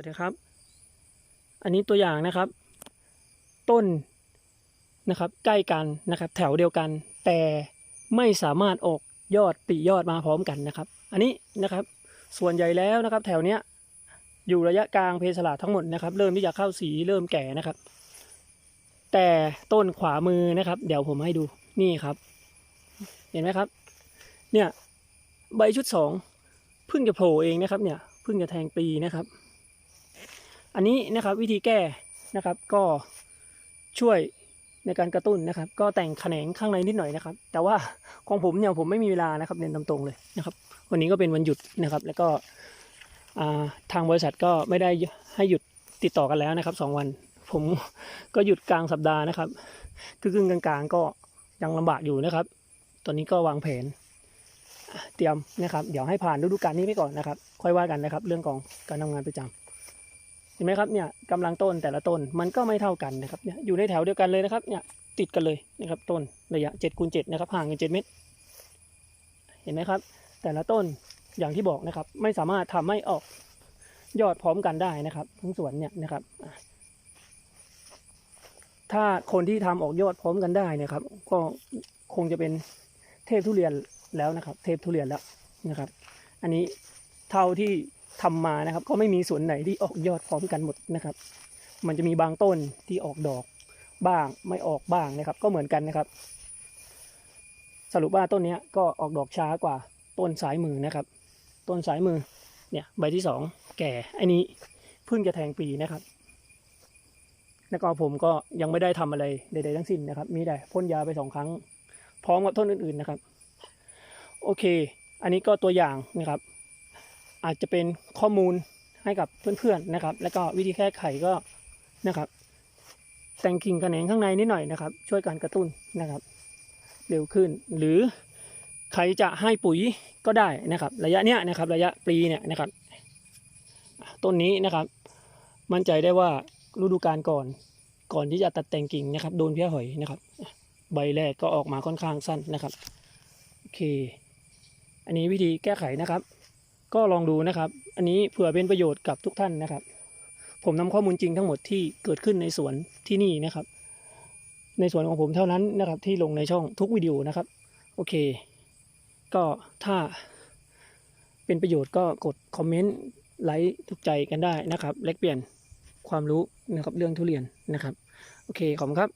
วัสดีครับ อันนี้ตัวอย่างนะครับ ต้นนะครับใกล้กันนะครับ แถวเดียวกัน แต่ไม่สามารถออกยอดปียอดมาพร้อมกันนะครับ อันนี้นะครับส่วนใหญ่แล้วนะครับ แถวเนี้ยอยู่ระยะกลางเพศลาทั้งหมดนะครับ เริ่มที่จะเข้าสีเริ่มแก่นะครับ แต่ต้นขวามือนะครับ เดี๋ยวผมให้ดูนี่ครับ เห็นไหมครับ เนี่ยใบชุดสองเพิ่งจะโผล่เองนะครับ เนี่ยเพิ่งจะแทงปีนะครับ อันนี้นะครับวิธีแก้นะครับก็ช่วยในการกระตุ้นนะครับ ก็แต่งแขนงข้างในนิดหน่อยนะครับ แต่ว่าของผมเนี่ยผมไม่มีเวลานะครับเรียนตามตรงเลยนะครับ วันนี้ก็เป็นวันหยุดนะครับ แล้วก็ทางบริษัทก็ไม่ได้ให้หยุดติดต่อกันแล้วนะครับสองวัน ผมก็หยุดกลางสัปดาห์นะครับครึ่งกลางๆก็ยังลำบากอยู่นะครับ ตอนนี้ก็วางแผนเตรียมนะครับ เดี๋ยวให้ผ่านฤดูกาลนี้ไปก่อนนะครับ ค่อยว่ากันนะครับ เรื่องของการทำงานประจำ เห็นไหมครับเนี่ยกำลังต้นแต่ละต้นมันก็ไม่เท่ากันนะครับเนี่ยอยู่ในแถวเดียวกันเลยนะครับเนี่ยติดกันเลยนะครับต้นระยะ7คูณ7นะครับห่างกัน7เมตร เห็นไหมครับ แต่ละต้นอย่างที่บอกนะครับ ไม่สามารถทำให้ออกยอดพร้อมกันได้นะครับ ทั้งสวนเนี่ยนะครับ ถ้าคนที่ทำออกยอดพร้อมกันได้นะครับ ก็คงจะเป็นเทพทุเรียนแล้วนะครับ เทพทุเรียนแล้วนะครับ อันนี้เท่าที่ ทำมานะครับ ก็ไม่มีสวนไหนที่ออกยอดพร้อมกันหมดนะครับ มันจะมีบางต้นที่ออกดอกบ้างไม่ออกบ้างนะครับ ก็เหมือนกันนะครับ สรุปว่าต้นนี้ก็ออกดอกช้ากว่าต้นสายมือนะครับ ต้นสายมือเนี่ยใบที่สองแก่อันนี้เพิ่งจะแทงปีนะครับ แล้วก็ผมก็ยังไม่ได้ทำอะไรใดๆทั้งสิ้นนะครับ มีแต่พ่นยาไปสองครั้ง พร้อมกับต้นอื่นๆนะครับ โอเค อันนี้ก็ตัวอย่างนะครับ อาจจะเป็นข้อมูลให้กับเพื่อนๆนะครับ แล้วก็วิธีแก้ไขก็นะครับแต่งกิ่งกระแหนงข้างในนิดหน่อยนะครับ ช่วยการกระตุ้นนะครับ เร็วขึ้น หรือใครจะให้ปุ๋ยก็ได้นะครับ ระยะเนี้ยนะครับ ระยะปลีเนี่ยนะครับต้นนี้นะครับ มั่นใจได้ว่าฤดูกาลก่อนก่อนที่จะตัดแต่งกิ่งนะครับ โดนเพี้ยหอยนะครับ ใบแรกก็ออกมาค่อนข้างสั้นนะครับโอเค อันนี้วิธีแก้ไขนะครับ ก็ลองดูนะครับ อันนี้เผื่อเป็นประโยชน์กับทุกท่านนะครับ ผมนำข้อมูลจริงทั้งหมดที่เกิดขึ้นในสวนที่นี่นะครับ ในสวนของผมเท่านั้นนะครับที่ลงในช่องทุกวิดีโอนะครับ โอเค ก็ถ้าเป็นประโยชน์ก็กดคอมเมนต์ไลค์ถูกใจกันได้นะครับแลกเปลี่ยนความรู้นะครับเรื่องทุเรียนนะครับ โอเคขอบคุณครับ